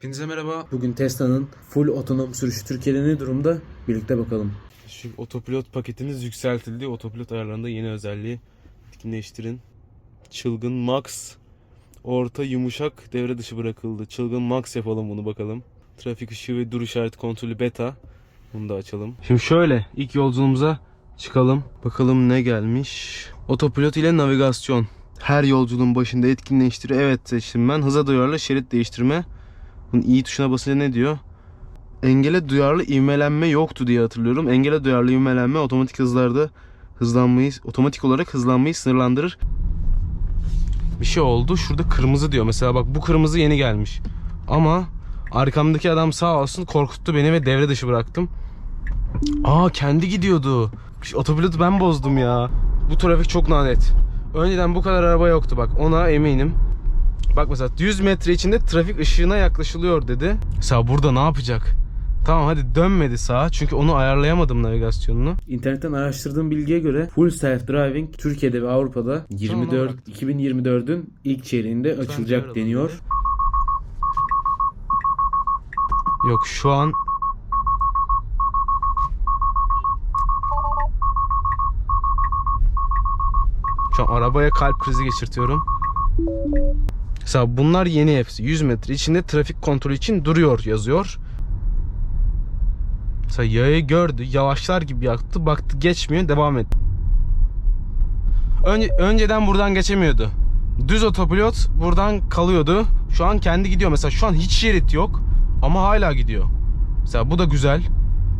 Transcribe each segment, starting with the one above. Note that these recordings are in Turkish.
Hepinize merhaba. Bugün Tesla'nın full otonom sürüşü Türkiye'de ne durumda? Birlikte bakalım. Şu otopilot paketiniz yükseltildi. Otopilot ayarlarında yeni özelliği etkinleştirin. Çılgın Max orta yumuşak devre dışı bırakıldı. Çılgın Max yapalım bunu bakalım. Trafik ışığı ve dur işareti kontrolü beta. Bunu da açalım. Şimdi şöyle ilk yolculuğumuza çıkalım. Bakalım ne gelmiş. Otopilot ile navigasyon. Her yolculuğun başında etkinleştiriyor. Evet seçtim ben. Hıza duyarlı şerit değiştirme. Bunun i tuşuna basınca ne diyor? Engele duyarlı ivmelenme yoktu diye hatırlıyorum. Engele duyarlı ivmelenme otomatik hızlarda hızlanmayı, otomatik olarak hızlanmayı sınırlandırır. Bir şey oldu. Şurada kırmızı diyor. Mesela bak bu kırmızı yeni gelmiş. Ama arkamdaki adam sağ olsun korkuttu beni ve devre dışı bıraktım. Aa kendi gidiyordu. Otopilotu ben bozdum ya. Bu trafik çok lanet. Önceden bu kadar araba yoktu bak ona eminim. Bak mesela 100 metre içinde trafik ışığına yaklaşılıyor dedi. Mesela burada ne yapacak? Tamam hadi dönmedi sağa çünkü onu ayarlayamadım navigasyonunu. İnternetten araştırdığım bilgiye göre full self driving Türkiye'de ve Avrupa'da 24 bak. 2024'ün ilk çeyreğinde açılacak deniyor. Yok şu an Şu an arabaya kalp krizi geçirtiyorum. Mesela bunlar yeni hepsi. 100 metre içinde trafik kontrolü için duruyor yazıyor. Mesela yayayı gördü. Yavaşlar gibi yaktı. Baktı geçmiyor. Devam etti. Önce, önceden buradan geçemiyordu. Düz otopilot buradan kalıyordu. Şu an kendi gidiyor. Mesela şu an hiç şerit yok. Ama hala gidiyor. Mesela bu da güzel.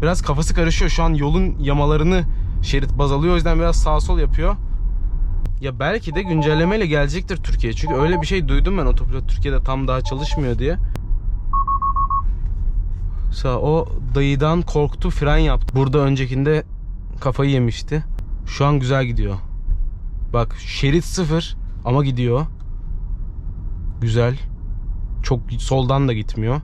Biraz kafası karışıyor. Şu an yolun yamalarını şerit baz alıyor. O yüzden biraz sağ sol yapıyor. Ya belki de güncellemeyle gelecektir Türkiye. Çünkü öyle bir şey duydum ben otopilot Türkiye'de tam daha çalışmıyor diye. Mesela o dayıdan korktu fren yaptı. Burada öncekinde kafayı yemişti. Şu an güzel gidiyor. Bak şerit sıfır ama gidiyor. Güzel. Çok soldan da gitmiyor.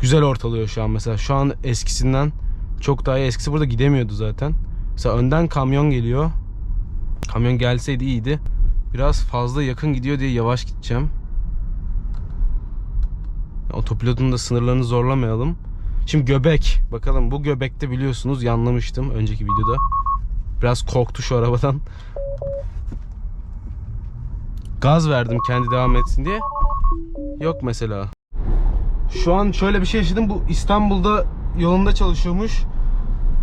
Güzel ortalıyor şu an mesela. Şu an eskisinden çok daha iyi. Eskisi burada gidemiyordu zaten. Mesela önden kamyon geliyor. Kamyon gelseydi iyiydi. Biraz fazla yakın gidiyor diye yavaş gideceğim. Otopilotun da sınırlarını zorlamayalım. Şimdi göbek. Bakalım bu göbekte biliyorsunuz yanlamıştım önceki videoda. Biraz korktu şu arabadan. Gaz verdim kendi devam etsin diye. Yok mesela. Şu an şöyle bir şey yaşadım. Bu İstanbul'da yolunda çalışıyormuş.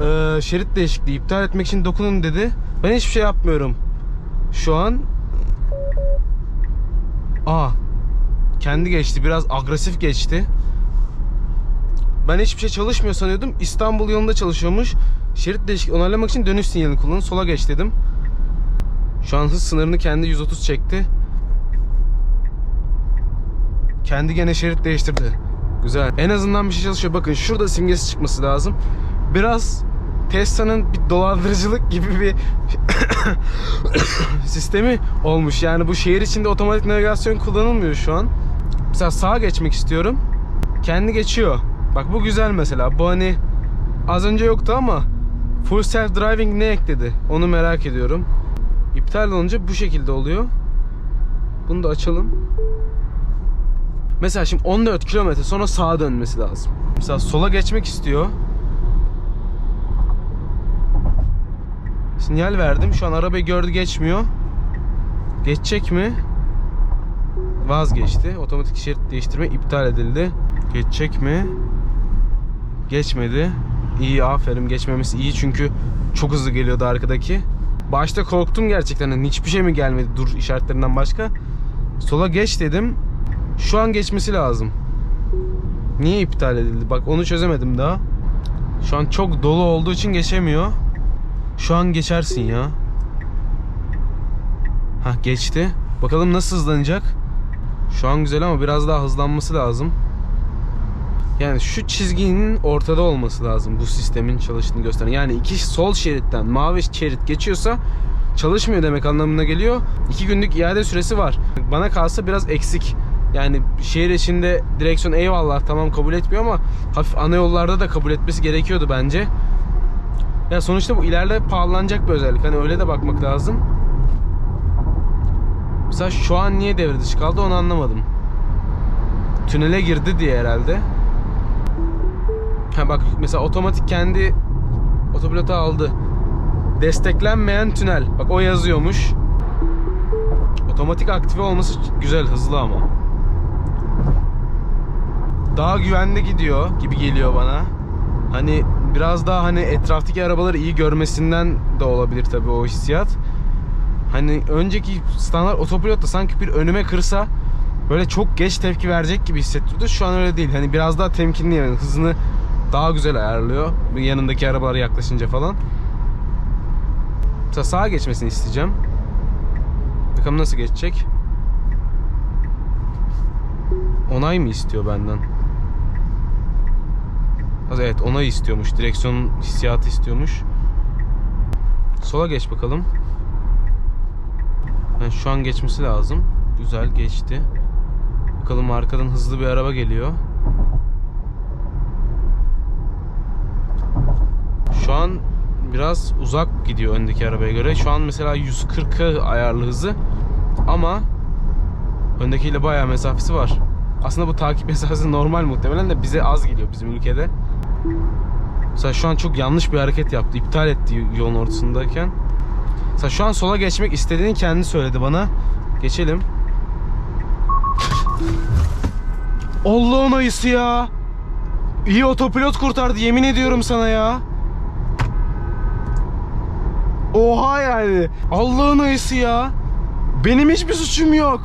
Ee, şerit değişikliği iptal etmek için dokunun dedi. Ben hiçbir şey yapmıyorum. Şu an Aa kendi geçti. Biraz agresif geçti. Ben hiçbir şey çalışmıyor sanıyordum. İstanbul yolunda çalışıyormuş. Şerit değişikliği onaylamak için dönüş sinyalini kullanın. Sola geç dedim. Şu an hız sınırını kendi 130 çekti. Kendi gene şerit değiştirdi. Güzel. En azından bir şey çalışıyor. Bakın şurada simgesi çıkması lazım. Biraz Tesla'nın bir dolandırıcılık gibi bir sistemi olmuş. Yani bu şehir içinde otomatik navigasyon kullanılmıyor şu an. Mesela sağa geçmek istiyorum. Kendi geçiyor. Bak bu güzel mesela. Bu hani az önce yoktu ama full self driving ne ekledi? Onu merak ediyorum. İptal olunca bu şekilde oluyor. Bunu da açalım. Mesela şimdi 14 kilometre sonra sağa dönmesi lazım. Mesela sola geçmek istiyor. Sinyal verdim. Şu an arabayı gördü geçmiyor. Geçecek mi? Vazgeçti. Otomatik şerit değiştirme iptal edildi. Geçecek mi? Geçmedi. İyi aferin geçmemesi iyi çünkü çok hızlı geliyordu arkadaki. Başta korktum gerçekten. Hani hiçbir şey mi gelmedi dur işaretlerinden başka. Sola geç dedim. Şu an geçmesi lazım. Niye iptal edildi? Bak onu çözemedim daha. Şu an çok dolu olduğu için geçemiyor. Şu an geçersin ya. Ha geçti. Bakalım nasıl hızlanacak. Şu an güzel ama biraz daha hızlanması lazım. Yani şu çizginin ortada olması lazım bu sistemin çalıştığını gösteren. Yani iki sol şeritten mavi şerit geçiyorsa çalışmıyor demek anlamına geliyor. İki günlük iade süresi var. Bana kalsa biraz eksik. Yani şehir içinde direksiyon eyvallah tamam kabul etmiyor ama hafif ana yollarda da kabul etmesi gerekiyordu bence. Ya sonuçta bu ileride pahalanacak bir özellik. Hani öyle de bakmak lazım. Mesela şu an niye devre dışı kaldı onu anlamadım. tünele girdi diye herhalde. Ha bak mesela otomatik kendi otopilota aldı. Desteklenmeyen tünel. Bak o yazıyormuş. Otomatik aktive olması güzel, hızlı ama. Daha güvenli gidiyor gibi geliyor bana. Hani biraz daha hani etraftaki arabaları iyi görmesinden de olabilir tabii o hissiyat. Hani önceki standart otopilotta sanki bir önüme kırsa böyle çok geç tepki verecek gibi hissettiriyordu. Şu an öyle değil. Hani biraz daha temkinli yani hızını daha güzel ayarlıyor. Yanındaki arabalara yaklaşınca falan. Mesela sağa geçmesini isteyeceğim. Bakalım nasıl geçecek. Onay mı istiyor benden? Evet onay istiyormuş. Direksiyon hissiyatı istiyormuş. Sola geç bakalım. Yani şu an geçmesi lazım. Güzel geçti. Bakalım arkadan hızlı bir araba geliyor. Şu an biraz uzak gidiyor öndeki arabaya göre. Şu an mesela 140'a ayarlı hızı. Ama öndekiyle bayağı mesafesi var. Aslında bu takip mesafesi normal muhtemelen de bize az geliyor bizim ülkede. Mesela şu an çok yanlış bir hareket yaptı. İptal etti yolun ortasındayken. Mesela şu an sola geçmek istediğini kendi söyledi bana. Geçelim. Allah'ın ayısı ya. İyi otopilot kurtardı yemin ediyorum sana ya. Oha yani. Allah'ın ayısı ya. Benim hiçbir suçum yok.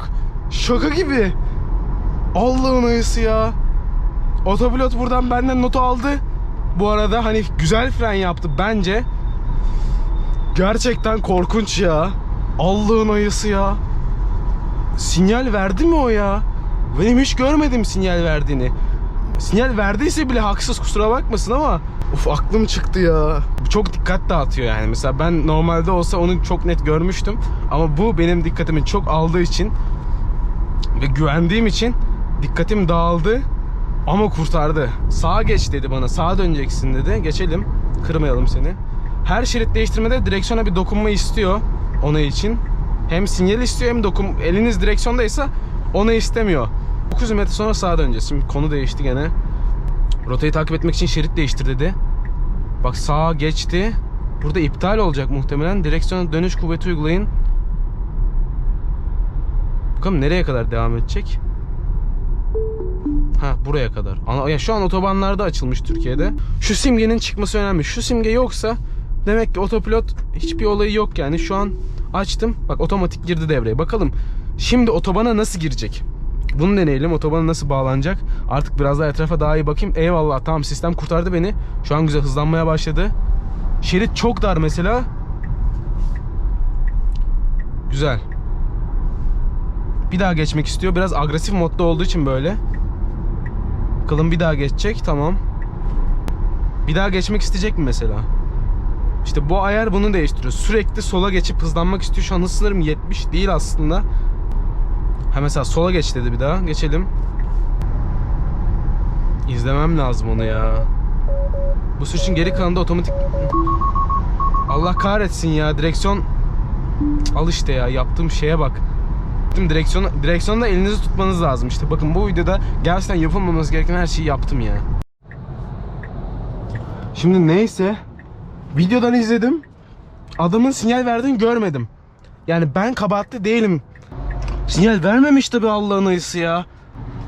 Şaka gibi. Allah'ın ayısı ya. Otopilot buradan benden notu aldı. Bu arada hani güzel fren yaptı bence. Gerçekten korkunç ya. Allah'ın ayısı ya. Sinyal verdi mi o ya? Benim hiç görmedim sinyal verdiğini. Sinyal verdiyse bile haksız kusura bakmasın ama Uf aklım çıktı ya. Çok dikkat dağıtıyor yani. Mesela ben normalde olsa onu çok net görmüştüm. Ama bu benim dikkatimi çok aldığı için ve güvendiğim için dikkatim dağıldı. Ama kurtardı. Sağa geç dedi bana. Sağa döneceksin dedi. Geçelim. Kırmayalım seni. Her şerit değiştirmede direksiyona bir dokunma istiyor. Ona için. Hem sinyal istiyor hem dokun... Eliniz direksiyondaysa onu istemiyor. 900 metre sonra sağa döneceğiz. Şimdi konu değişti gene. Rotayı takip etmek için şerit değiştir dedi. Bak sağa geçti. Burada iptal olacak muhtemelen. Direksiyona dönüş kuvveti uygulayın. Bakalım nereye kadar devam edecek? Ha buraya kadar. Ya şu an otobanlarda açılmış Türkiye'de. Şu simgenin çıkması önemli. Şu simge yoksa demek ki otopilot hiçbir olayı yok yani. Şu an açtım. Bak otomatik girdi devreye. Bakalım şimdi otobana nasıl girecek? Bunu deneyelim. Otobana nasıl bağlanacak? Artık biraz daha etrafa daha iyi bakayım. Eyvallah tamam sistem kurtardı beni. Şu an güzel hızlanmaya başladı. Şerit çok dar mesela. Güzel. Bir daha geçmek istiyor. Biraz agresif modda olduğu için böyle. Bakalım bir daha geçecek. Tamam. Bir daha geçmek isteyecek mi mesela? İşte bu ayar bunu değiştiriyor. Sürekli sola geçip hızlanmak istiyor. Şu an hız sınırım 70 değil aslında. Ha mesela sola geç dedi bir daha. Geçelim. İzlemem lazım onu ya. Bu sürecin geri kalanında otomatik... Allah kahretsin ya. Direksiyon... Al işte ya. Yaptığım şeye bak. Yaptığım direksiyon, direksiyonda elinizi tutmanız lazım işte. Bakın bu videoda gerçekten yapılmaması gereken her şeyi yaptım ya. Şimdi neyse. Videodan izledim. Adamın sinyal verdiğini görmedim. Yani ben kabahatli değilim. Sinyal vermemiş tabi Allah'ın ayısı ya.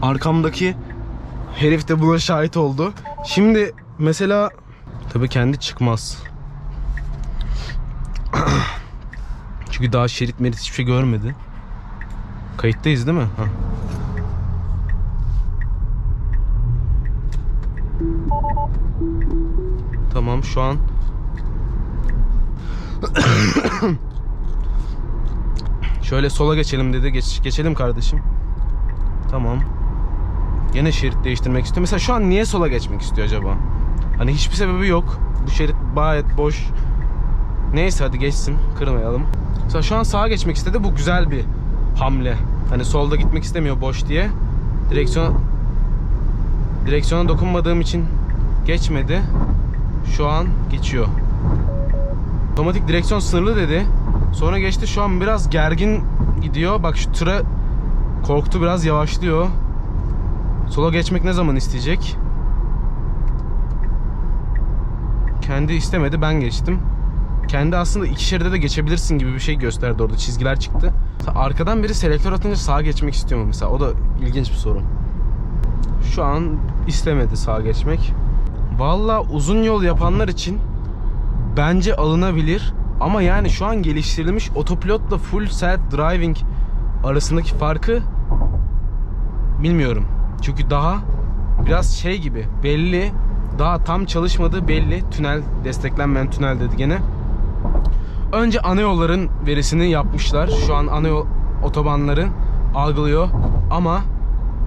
Arkamdaki herif de buna şahit oldu. Şimdi mesela tabi kendi çıkmaz. Çünkü daha şerit merit hiçbir şey görmedi. Kayıttayız değil mi? Ha. Tamam şu an Şöyle sola geçelim dedi. Geç, geçelim kardeşim. Tamam. Gene şerit değiştirmek istiyor. Mesela şu an niye sola geçmek istiyor acaba? Hani hiçbir sebebi yok. Bu şerit gayet boş. Neyse hadi geçsin. Kırmayalım. Mesela şu an sağa geçmek istedi. Bu güzel bir hamle. Hani solda gitmek istemiyor boş diye. Direksiyon direksiyona dokunmadığım için geçmedi. Şu an geçiyor. Otomatik direksiyon sınırlı dedi. Sonra geçti şu an biraz gergin gidiyor. Bak şu tıra korktu biraz yavaşlıyor. Sola geçmek ne zaman isteyecek? Kendi istemedi ben geçtim. Kendi aslında iki şeride de geçebilirsin gibi bir şey gösterdi orada çizgiler çıktı. Arkadan biri selektör atınca sağa geçmek istiyor mu mesela? O da ilginç bir soru. Şu an istemedi sağa geçmek. Valla uzun yol yapanlar için bence alınabilir. Ama yani şu an geliştirilmiş otopilotla full self driving arasındaki farkı bilmiyorum. Çünkü daha biraz şey gibi belli daha tam çalışmadığı belli. Tünel desteklenmeyen tünel dedi gene. Önce ana yolların verisini yapmışlar. Şu an ana yol otobanları algılıyor ama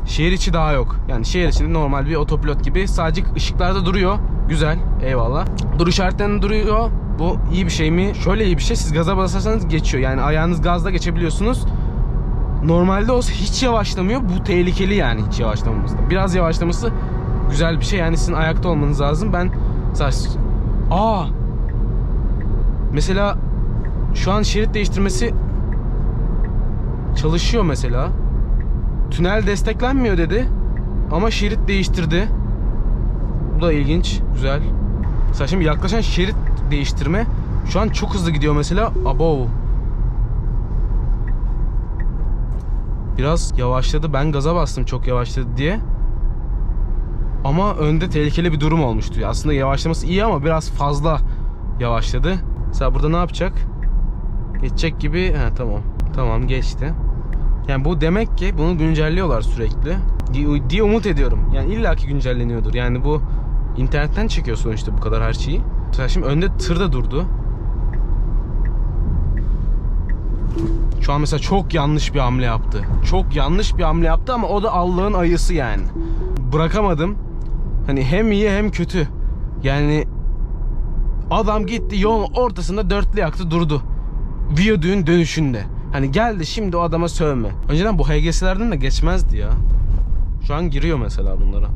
şehir içi daha yok. Yani şehir içinde normal bir otopilot gibi sadece ışıklarda duruyor. Güzel. Eyvallah. Dur işaretlerinde duruyor. Bu iyi bir şey mi? Şöyle iyi bir şey. Siz gaza basarsanız geçiyor. Yani ayağınız gazda geçebiliyorsunuz. Normalde olsa hiç yavaşlamıyor. Bu tehlikeli yani hiç yavaşlamaması. Biraz yavaşlaması güzel bir şey. Yani sizin ayakta olmanız lazım. Ben mesela aa mesela şu an şerit değiştirmesi çalışıyor mesela. Tünel desteklenmiyor dedi. Ama şerit değiştirdi. Bu da ilginç, güzel. Mesela şimdi yaklaşan şerit değiştirme şu an çok hızlı gidiyor mesela. Abo. Biraz yavaşladı. Ben gaza bastım çok yavaşladı diye. Ama önde tehlikeli bir durum olmuştu. Aslında yavaşlaması iyi ama biraz fazla yavaşladı. Mesela burada ne yapacak? Geçecek gibi. He tamam. Tamam geçti. Yani bu demek ki bunu güncelliyorlar sürekli. Diye umut ediyorum. Yani illaki güncelleniyordur. Yani bu internetten çekiyor sonuçta bu kadar her şeyi. Mesela şimdi önde tır da durdu. Şu an mesela çok yanlış bir hamle yaptı. Çok yanlış bir hamle yaptı ama o da Allah'ın ayısı yani. Bırakamadım. Hani hem iyi hem kötü. Yani adam gitti yolun ortasında dörtlü yaktı durdu. Viyadüğün dönüşünde. Hani geldi şimdi o adama sövme. Önceden bu HGS'lerden de geçmezdi ya. Şu an giriyor mesela bunlara.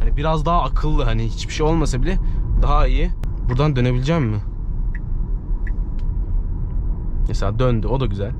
Hani biraz daha akıllı hani hiçbir şey olmasa bile daha iyi. Buradan dönebileceğim mi? Mesela döndü o da güzel.